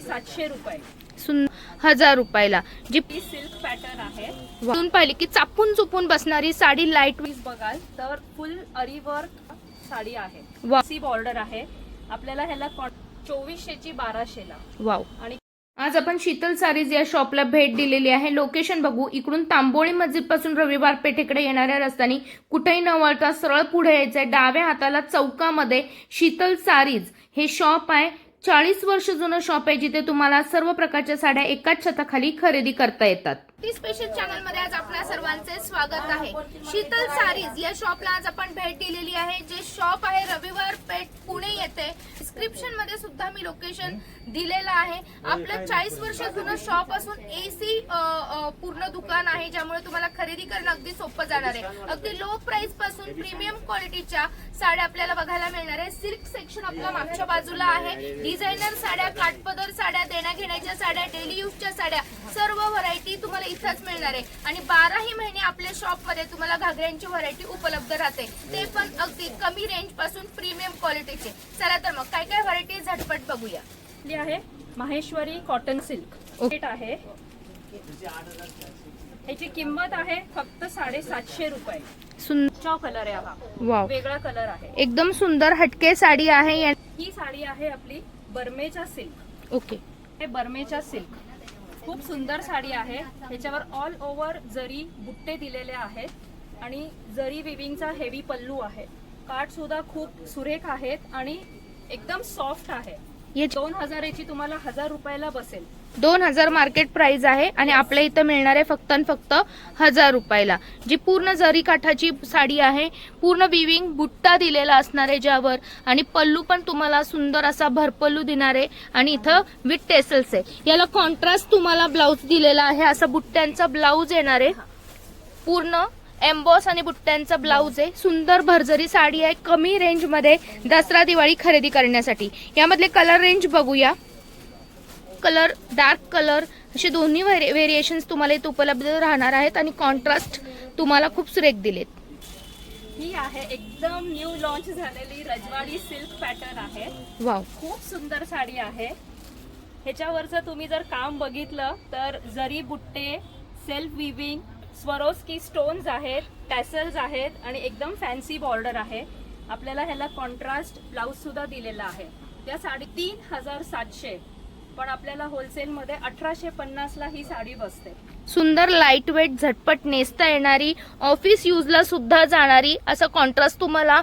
साडेसातशे रुपये. सुन हजार रुपयाला. जी ही सिल्क पॅटर्न आहे. वाचून पाहिली की चापून चुपून बसणारी साडी लाइट बघाल तर फुल अरीवर्क साडी आहे. वा. सी बॉर्डर आहे. आपल्याला ह्याला चोवीसशे ची बाराशेला वाव. आणि आज आपण शीतल सारीज या शॉपला भेट दिलेली आहे. लोकेशन बघू. इकडून तांबोळी मस्जिदपासून रविवार पेठेकडे येणाऱ्या रस्त्याने कुठेही न वळता सरळ पुढे यायचंय. डाव्या हाताला चौकामध्ये शीतल सारीज हे शॉप आहे. चाळीस वर्ष जुनं शॉप आहे जिथे तुम्हाला सर्व प्रकारच्या साड्या एकाच छताखाली खरेदी करता येतात. ती स्पेशल चॅनलमध्ये आज आपल्या सर्वांचे स्वागत आहे. शीतल सारीज या शॉपला आज आपण भेट दिलेली आहे. जे शॉप आहे रविवार पेठ पुणे येथे. डिस्क्रिप्शनमध्ये सुद्धा मी लोकेशन दिलेलं आहे. आपलं चाळीस वर्ष जुनं शॉप असून एसी पूर्ण दुकान आहे ज्यामुळे तुम्हाला खरेदी करणं अगदी सोपं जाणार आहे. अगदी लो प्राइसपासून प्रीमियम क्वालिटीच्या साड्या आपल्याला बघायला मिळणार आहे. सिल्क सेक्शन आपल्या मागच्या बाजूला आहे. डिझायनर साड्या काठपदर साड्या देण्या घेण्याच्या साड्या डेली यूजच्या साड्या. सर्व व्हरायटी तुम्हाला इथंच मिळणार आहे. आणि बाराही महिने आपल्या शॉपमध्ये तुम्हाला घागऱ्यांची व्हरायटी उपलब्ध राहते. ते पण अगदी कमी रेंजपासून प्रीमियम क्वालिटीचे चला तर मग काय काय व्हरायटी झटपट बघूया. आपली आहे Maheshwari cotton silk okay. Rate आहे. ह्याची किंमत आहे फक्त साडेसातशे रुपये. सुंदर कलर आहे हा. वेगळा कलर आहे. एकदम सुंदर हटके साडी आहे. ही साडी आहे आपली बर्मेचा सिल्क ओके. हे बर्मेचा सिल्क खूप सुंदर साडी आहे. ह्याच्यावर ऑल ओव्हर जरी बुट्टे दिलेले आहेत आणि जरी विविंगचा हेवी पल्लू आहे. काठ सुद्धा खूप सुरेख आहेत आणि एकदम सॉफ्ट आहे. दोन हजाराची तुम्हाला हजार रुपयाला बसेल. दोन हजार मार्केट प्राइस आहे आणि आपल्या इथं मिळणार आहे फक्त आणि फक्त हजार रुपयाला. जी पूर्ण जरी काठाची साडी आहे पूर्ण विविंग बुट्टा दिलेला असणार आहे ज्यावर आणि पल्लू पण तुम्हाला सुंदर असा भरपल्लू देणार आहे आणि इथं विथ टेसल्स आहे. याला कॉन्ट्रास्ट तुम्हाला ब्लाऊज दिलेला आहे. असा बुट्ट्यांचा ब्लाऊज येणार आहे. पूर्ण एम्बॉस आणि बुट्ट्यांचा ब्लाऊज आहे. सुंदर भरजरी साडी आहे. कमी रेंजमध्ये दसरा दिवाळी खरेदी करण्यासाठी. यामधले कलर रेंज बघूया. कलर डार्क कलर असे दोन्ही व्हेरिएशन्स तुम्हाला इथे उपलब्ध राहणार आहेत आणि कॉन्ट्रास्ट तुम्हाला खूप सुरेख दिलेत. ही आहे एकदम न्यू लॉन्च झालेली रजवाडी सिल्क पॅटर्न आहे. वाव खूप सुंदर साडी आहे. ह्याच्यावरचं तुम्ही जर काम बघितलं तर जरी बुट्टे सेल्फ विविंग स्वरोस्की स्टोन्स आहेत टॅसल्स आहेत आणि एकदम फॅन्सी बॉर्डर आहे. आपल्याला ह्याला कॉन्ट्रास्ट ब्लाऊज सुद्धा दिलेला आहे. या साडी तीन हजार सातशे. पण आपल्याला होलसेलमध्ये अठराशे पन्नासला ही साडी बसते. सुंदर लाइट वेट झटपट नेसता येणारी ऑफिस यूजला सुद्धा जाणारी असा कॉन्ट्रास्ट तुम्हाला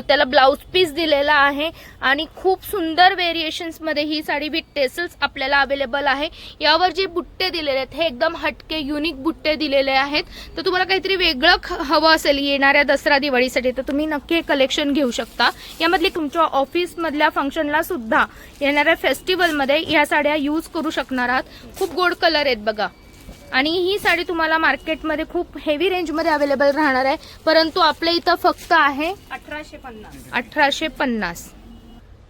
त्याला ब्लाऊज पीस दिलेला आहे. आणि खूप सुंदर व्हेरिएशन्समध्ये ही साडी विथ टेसल्स आपल्याला अवेलेबल आहे. यावर जे बुट्टे दिलेले आहेत हे एकदम हटके युनिक बुट्टे दिलेले आहेत. तर तुम्हाला काहीतरी वेगळं ख- हवं असेल येणाऱ्या दसरा दिवाळीसाठी तर तुम्ही नक्की हे कलेक्शन घेऊ शकता. यामधली तुमच्या ऑफिसमधल्या फंक्शनला सुद्धा येणाऱ्या फेस्टिवलमध्ये या साड्या यूज करू शकणार आहात. खूप गोड कलर आहेत बघा. आणि ही साडी तुम्हाला मार्केटमध्ये खूप हेवी रेंजमध्ये अवेलेबल राहणार आहे. परंतु आपल्या इथं फक्त आहे अठराशे पन्नास. अठराशे पन्नास.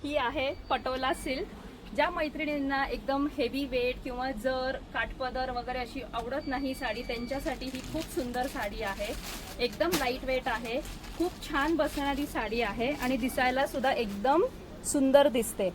ही आहे पटोला सिल्क ज्या मैत्रिणींना एकदम हेवी वेट किंवा जर काठपदर वगैरे अशी आवडत नाही साडी त्यांच्यासाठी ही खूप सुंदर साडी आहे. एकदम लाइट वेट आहे. खूप छान बसणारी साडी आहे आणि दिसायला सुद्धा एकदम सुंदर दिसते.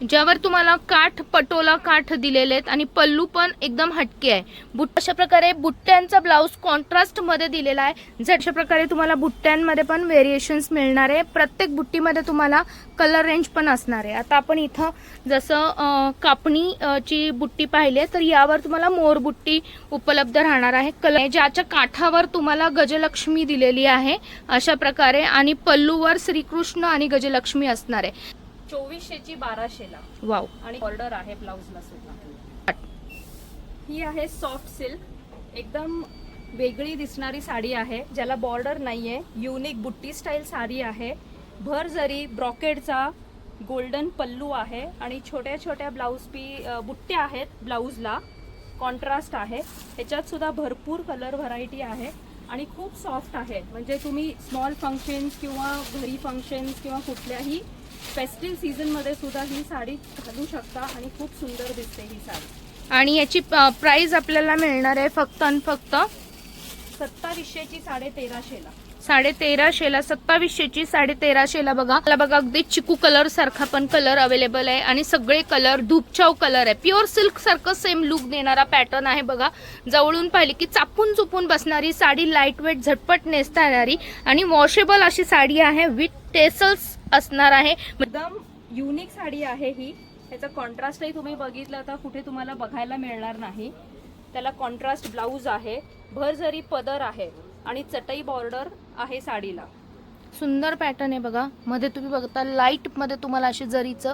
ज्यावर तुम्हाला काठ पटोला काठ दिलेले आहेत आणि पल्लू पण एकदम हटके आहे. बुट अशा प्रकारे बुट्ट्यांचा ब्लाऊज कॉन्ट्रास्टमध्ये दिलेला आहे. जर अशा प्रकारे तुम्हाला बुट्ट्यांमध्ये पण व्हेरिएशन्स मिळणार आहे. प्रत्येक बुट्टीमध्ये तुम्हाला कलर रेंज पण असणार आहे. आता आपण इथं जसं कापणीची कापणी ची बुट्टी पाहिली तर यावर तुम्हाला मोर बुट्टी उपलब्ध राहणार आहे. कलर ज्याच्या काठावर तुम्हाला गजलक्ष्मी दिलेली आहे अशा प्रकारे आणि पल्लूवर श्रीकृष्ण आणि गजलक्ष्मी असणार आहे. चोवीसशेची बाराशेला. वाव. आणि ऑर्डर आहे ब्लाऊजला सुद्धा. ही आहे सॉफ्ट सिल्क. एकदम वेगळी दिसणारी साडी आहे ज्याला बॉर्डर नाहीये. युनिक बुट्टी स्टाईल साडी आहे. भर जरी ब्रॉकेडचा गोल्डन पल्लू आहे आणि छोट्या छोट्या ब्लाऊज पी बुट्ट्या आहेत ब्लाऊजला कॉन्ट्रास्ट आहे. ह्याच्यात सुद्धा भरपूर कलर व्हरायटी आहे आणि खूप सॉफ्ट आहे. म्हणजे तुम्ही स्मॉल फंक्शन्स किंवा घरी फंक्शन्स किंवा कुठल्याही फेस्टिव्ह सीझनमध्ये सुद्धा ही साडी घालू शकता आणि खूप सुंदर दिसते ही साडी. आणि याची प्राइस आपल्याला मिळणार आहे फक्त आणि फक्त? सत्तावीसशेची साडे तेराशेला. साडे तेराशेला सत्तावीसशेची साडे तेराशेला बघा. मला बघा अगदी चिकू कलर सारखा पण कलर अवेलेबल आहे आणि सगळे कलर धूपचाव कलर आहे. प्युअर सिल्क सारखं सेम लुक देणारा पॅटर्न आहे बघा. जवळून पाहिली की चापून चुपून बसणारी साडी लाइट वेट झटपट नेसता येणारी आणि वॉशेबल अशी साडी आहे विथ टेसल्स असणार आहे. एकदम युनिक साडी आहे ही. त्याचा कॉन्ट्रास्टही तुम्ही बघितलं तर कुठे तुम्हाला बघायला मिळणार नाही. त्याला कॉन्ट्रास्ट ब्लाऊज आहे. भरजरी पदर आहे आणि चटई बॉर्डर आहे साडीला. सुंदर पॅटर्न आहे बघा. मध्ये तुम्ही बघता लाईटमध्ये तुम्हाला अशी जरीचं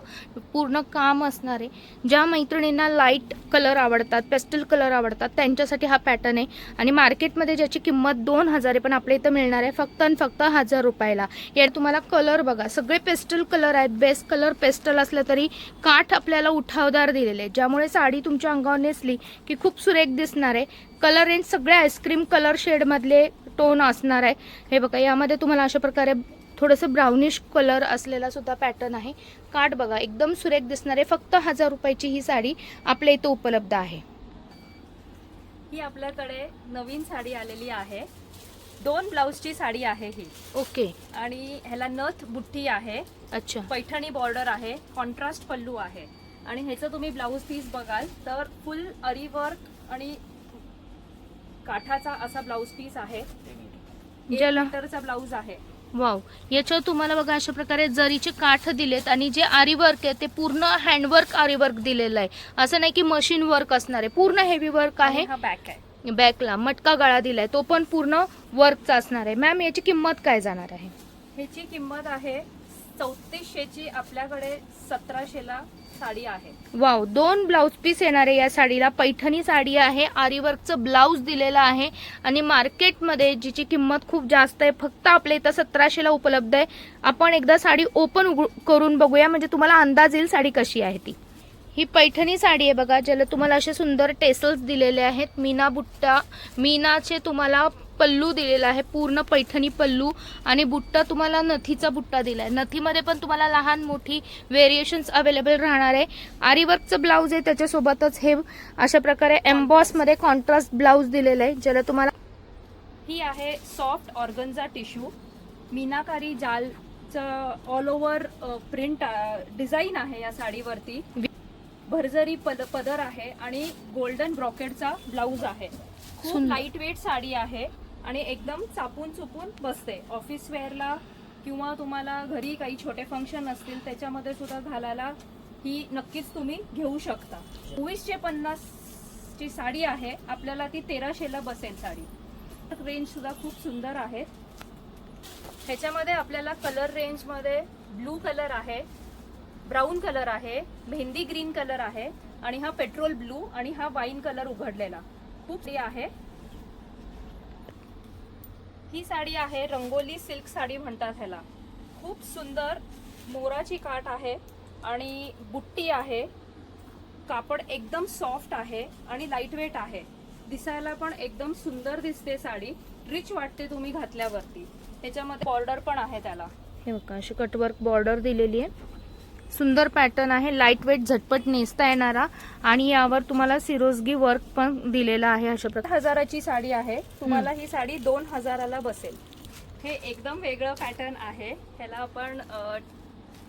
पूर्ण काम असणार आहे. ज्या मैत्रिणींना लाइट कलर आवडतात पेस्टल कलर आवडतात त्यांच्यासाठी हा पॅटर्न आहे. आणि मार्केटमध्ये ज्याची किंमत दोन हजार आहे पण आपल्या इथं मिळणार आहे फक्त आणि फक्त हजार रुपयाला. यात तुम्हाला कलर बघा. सगळे पेस्टल कलर आहेत. बेस्ट कलर पेस्टल असलं तरी काठ आपल्याला उठावदार दिलेले आहे ज्यामुळे साडी तुमच्या अंगावर नेसली की खूप सुरेख दिसणार आहे. कलर रेंज सगळे आईस्क्रीम कलर शेडमधले टोन असणार आहे. हे बघा यामध्ये तुम्हाला अशा प्रकारे थोडंसं ब्राउनिश कलर असलेला सुद्धा पॅटर्न आहे. काठ बघा एकदम सुरेख दिसणार आहे. फक्त हजार रुपयाची ही साडी आपल्या इथं उपलब्ध आहे. ही आपल्याकडे नवीन साडी आलेली आहे. दोन ब्लाऊजची साडी आहे ही. ओके आणि ह्याला नथ बुट्टी आहे. अच्छा. पैठणी बॉर्डर आहे. कॉन्ट्रास्ट पल्लू आहे. आणि ह्याचं तुम्ही ब्लाऊज पीस बघाल तर फुल अरी वर्क आणि काठाचा असा ब्लाऊज पीस आहे. ज्याला मीटरचा ब्लाऊज आहे. वाव. याच्यावर तुम्हाला बघा अशा प्रकारे जरीचे काठ दिलेत आणि जे आरी वर्क आहे ते पूर्ण हँडवर्क आरी वर्क दिलेलं आहे. असं नाही की मशीन वर्क असणार आहे. पूर्ण हेवी वर्क आहे. हा बॅक आहे. बॅकला मटका गळा दिलाय. तो पण पूर्ण वर्कचा असणार आहे. मॅम याची किंमत काय जाणार आहे? ह्याची किंमत आहे चौतीसशेची आपल्याकडे सतराशेला साडी आहे. वाव दोन ब्लाऊज पीस येणार आहे या साडीला. पैठणी साडी आहे आरीवर्कचं ब्लाऊज दिलेलं आहे आणि मार्केटमध्ये जिची किंमत खूप जास्त आहे फक्त आपल्या इथं सतराशेला उपलब्ध आहे. आपण एकदा साडी ओपन करून बघूया म्हणजे तुम्हाला अंदाज येईल साडी कशी आहे ती. ही पैठणी साडी आहे बघा ज्याला तुम्हाला असे सुंदर टेसल्स दिलेले आहेत. मीना बुट्टा मीनाचे तुम्हाला पल्लू दिलेला आहे पूर्ण पैठणी पल्लू. आणि बुट्टा तुम्हाला नथीचा बुट्टा दिला आहे नथीमध्ये पण तुम्हाला लहान मोठी व्हेरिएशन्स अवेलेबल राहणार आहे. आरीवर्कचं ब्लाऊज आहे त्याच्यासोबतच हे अशा प्रकारे एम्बॉसमध्ये कॉन्ट्रास्ट ब्लाऊज दिलेलं आहे ज्याला तुम्हाला ही आहे सॉफ्ट ऑर्गनचा टिश्यू मीनाकारी जालचं ऑल ओव्हर प्रिंट डिझाईन आहे या साडीवरती. भरजरी पद पदर आहे आणि गोल्डन ब्रॉकेटचा ब्लाऊज आहे. खूप. लाइट वेट साडी आहे. आणि एकदम चापून चुपून बसते. ऑफिस वेअरला किंवा तुम्हाला घरी काही छोटे फंक्शन असतील त्याच्यामध्ये सुद्धा घालायला ही नक्कीच तुम्ही घेऊ शकता. चोवीसशे पन्नासची साडी आहे आपल्याला ती तेराशेला बसेल साडी. रेंज सुद्धा खूप सुंदर आहे. ह्याच्यामध्ये आपल्याला कलर रेंजमध्ये ब्लू कलर आहे ब्राऊन कलर आहे मेहंदी ग्रीन कलर आहे आणि हा पेट्रोल ब्लू आणि हा वाईन कलर उघडलेला. खूप आहे. ही साडी आहे रंगोली सिल्क साडी म्हणतात ह्याला. खूप सुंदर मोराची काठ आहे आणि बुट्टी आहे. कापड एकदम सॉफ्ट आहे आणि लाइट वेट आहे. दिसायला पण एकदम सुंदर दिसते साडी. रिच वाटते तुम्ही घातल्यावरती. त्याच्यामध्ये बॉर्डर पण आहे त्याला. हे बघा अशी कटवर्क बॉर्डर दिलेली आहे. सुंदर पॅटर्न आहे. लाइट वेट झटपट नेसता येणारा आणि यावर तुम्हाला सिरोजगी वर्क पण दिलेला आहे अशा प्रकारे. हजाराची साडी आहे. तुम्हाला ही साडी दोन हजाराला बसेल. हे एकदम वेगळं पॅटर्न आहे. ह्याला आपण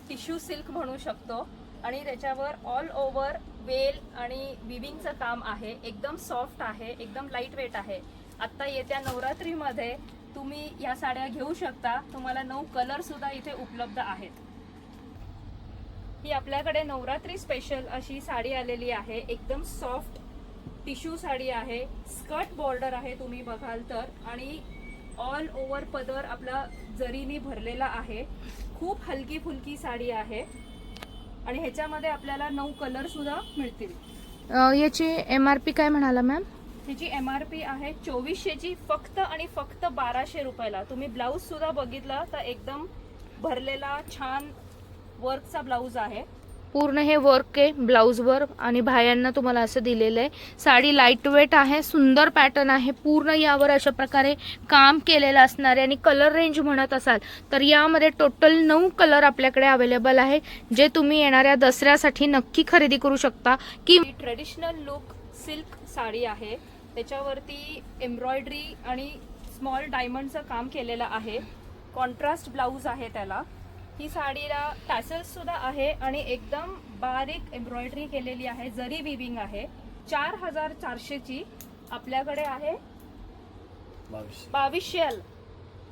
टिश्यू सिल्क म्हणू शकतो. आणि त्याच्यावर ऑल ओव्हर वेल आणि विविंगचं काम आहे. एकदम सॉफ्ट आहे. एकदम लाइट वेट आहे. आता येत्या नवरात्रीमध्ये तुम्ही या साड्या घेऊ शकता. तुम्हाला नऊ कलर सुद्धा इथे उपलब्ध आहेत. ही आपल्याकडे नवरात्री स्पेशल अशी साडी आलेली आहे. एकदम सॉफ्ट टिश्यू साडी आहे. स्कर्ट बॉर्डर आहे तुम्ही बघाल तर. आणि ऑल ओव्हर पदर आपला जरीने भरलेला आहे. खूप हलकी फुलकी साडी आहे. आणि ह्याच्यामध्ये आपल्याला नऊ कलर सुद्धा मिळतील. याची एम आर पी काय म्हणाला मॅम ह्याची एम आर पी आहे चोवीसशेची फक्त आणि फक्त बाराशे रुपयाला. तुम्ही ब्लाऊज सुद्धा बघितला तर एकदम भरलेला छान वर्कचा ब्लाऊज आहे. पूर्ण हे वर्क आहे ब्लाऊजवर आणि बाह्यांना तुम्हाला असं दिलेलं आहे. साडी लाइट वेट आहे सुंदर पॅटर्न आहे. पूर्ण यावर अशा प्रकारे काम केलेलं असणार आहे. आणि कलर रेंज म्हणत असाल तर यामध्ये टोटल नऊ कलर आपल्याकडे अवेलेबल आहे जे तुम्ही येणाऱ्या दसऱ्यासाठी नक्की खरेदी करू शकता. की ट्रेडिशनल लुक सिल्क साडी आहे. त्याच्यावरती एम्ब्रॉयडरी आणि स्मॉल डायमंडचं काम केलेलं आहे. कॉन्ट्रास्ट ब्लाऊज आहे त्याला. ही साडीला टॅसल्स सुद्धा आहे आणि एकदम बारीक एम्ब्रॉयडरी केलेली आहे. जरी विविंग आहे चार हजार चारशेची आपल्याकडे आहे. बावीसशे.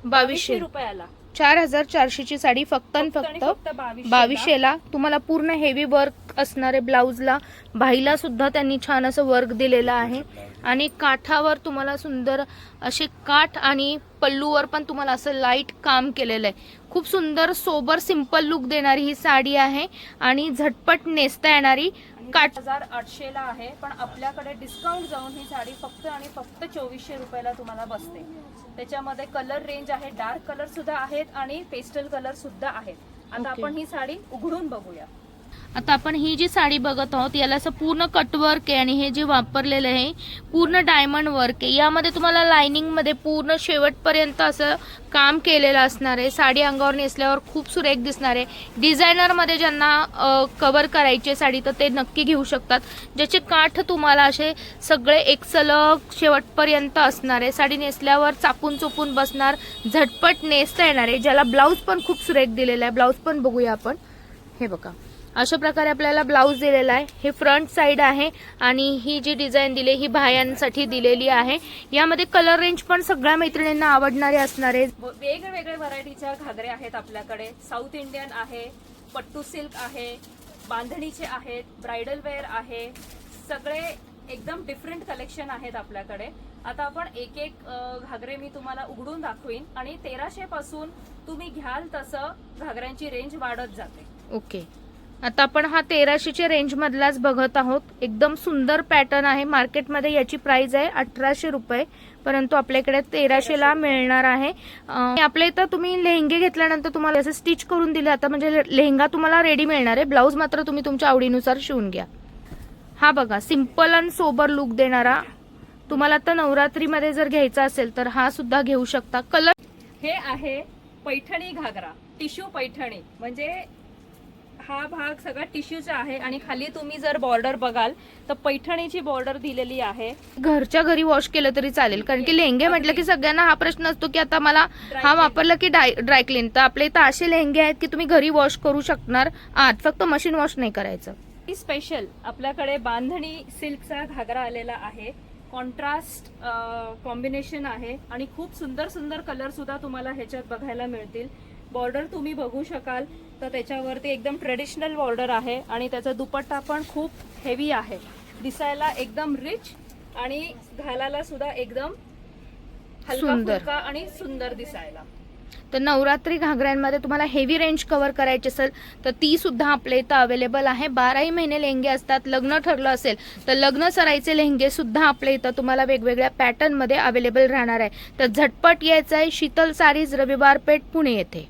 बावीसशे. रुपयाला. चार हजार चारशेची साडी फक्त आणि फक्त. बावीसशेला. तुम्हाला पूर्ण हेवी वर्क असणारे ब्लाऊजला भाईला सुद्धा त्यांनी छान असं वर्क दिलेलं आहे. आणि काठावर तुम्हाला सुंदर असे काठ आणि पल्लूवर पण तुम्हाला असं लाइट काम केलेलं आहे. खूप सुंदर सोबर सिंपल लुक देणारी ही साडी आहे. आणि झटपट नेसता येणारी काठ हजार आठशे ला आहे पण आपल्याकडे डिस्काउंट जाऊन ही साडी फक्त आणि फक्त चोवीसशे रुपयाला तुम्हाला बसते. त्याच्यामध्ये कलर रेंज आहे डार्क कलर सुद्धा आहेत आणि पेस्टल कलर सुद्धा आहेत. आता. आपण ही साडी उघडून बघूया. आता आपण ही जी साडी बघत आहोत याला असं पूर्ण कटवर्क आहे आणि हे जे वापरलेलं आहे पूर्ण डायमंड वर्क आहे. यामध्ये तुम्हाला लाइनिंगमध्ये पूर्ण शेवटपर्यंत असं काम केलेलं असणार आहे. साडी अंगावर नेसल्यावर खूप सुरेख दिसणार आहे. डिझायनरमध्ये ज्यांना कवर करायची साडी तर ते नक्की घेऊ शकतात. ज्याचे काठ तुम्हाला असे सगळे एक सलग शेवटपर्यंत असणार आहे. साडी नेसल्यावर चापून चोपून बसणार झटपट नेसता येणार आहे ज्याला ब्लाऊज पण खूप सुरेख दिलेला आहे. ब्लाऊज पण बघूया आपण. हे बघा. अशा प्रकारे आपल्याला ब्लाऊज दिलेला आहे. हे फ्रंट साइड आहे आणि ही जी डिझाईन दिली ही भायांसाठी दिलेली आहे. यामध्ये कलर रेंज पण सगळ्या मैत्रिणींना आवडणारे असणार. आहे व- वेगवेगळे व्हरायटीच्या घागरे आहेत आपल्याकडे. साऊथ इंडियन आहे पट्टू सिल्क आहे बांधणीचे आहेत ब्रायडल वेअर आहे. सगळे एकदम डिफरंट कलेक्शन आहेत आपल्याकडे. आता आपण एक एक घागरे मी तुम्हाला उघडून दाखवीन आणि तेराशे पासून तुम्ही घ्याल तसं घागऱ्यांची रेंज वाढत जाते. ओके आता आपण हा तेराशेच्या रेंज मधलाच बघत आहोत. एकदम सुंदर पॅटर्न आहे. मार्केटमध्ये याची प्राइस आहे अठराशे रुपये. परंतु आपल्याकडे तेराशेला मिळणार आहे. आपल्या इथं तुम्ही लेहंगे घेतल्यानंतर तुम्हाला असं स्टिच करून दिले. आता म्हणजे लेहंगा तुम्हाला रेडी मिळणार आहे. ब्लाऊज मात्र तुम्ही तुमच्या आवडीनुसार शिवून घ्या. हा बघा सिंपल आणि सोबर लुक देणारा. तुम्हाला आता नवरात्रीमध्ये जर घ्यायचा असेल तर हा सुद्धा घेऊ शकता. कलर हे आहे पैठणी घागरा. टिश्यू पैठणी. म्हणजे हा भाग सगळा टिश्यूचा आहे आणि खाली तुम्ही जर बॉर्डर बघाल तर पैठणीची बॉर्डर दिलेली आहे. घरच्या घरी वॉश केलं तरी चालेल कारण की लेहंगे म्हटलं की सगळ्यांना हा प्रश्न असतो की आता मला हा वापरला की डाय ड्रायक्लीन तर आपल्या इथं असे लेहंगे आहेत की तुम्ही घरी वॉश करू शकणार आत फक्त मशीन वॉश नाही करायचं. स्पेशल आपल्याकडे बांधणी सिल्कचा घागरा आलेला आहे. कॉन्ट्रास्ट कॉम्बिनेशन आहे आणि खूप सुंदर सुंदर कलर सुद्धा तुम्हाला ह्याच्यात बघायला मिळतील. बॉर्डर तुम्ही बघू शकाल तर त्याच्यावरती एकदम ट्रेडिशनल बॉर्डर आहे आणि त्याचा दुपट्टा पण खूप हेवी आहे. दिसायला एकदम रिच आणि घालायला सुद्धा एकदम सुंदर. आणि सुंदर दिसायला. तर नवरात्री घागऱ्यांमध्ये तुम्हाला हेवी रेंज कव्हर करायची असेल तर ती सुद्धा आपल्या इथं अवेलेबल आहे. बाराही महिने लेहंगे असतात लग्न ठरलं असेल तर लग्न सराईचे लेहंगे सुद्धा आपल्या इथं तुम्हाला वेगवेगळ्या पॅटर्नमध्ये अवेलेबल राहणार आहे. तर झटपट यायचं आहे शीतल सारीज रविवार पेठ पुणे येथे.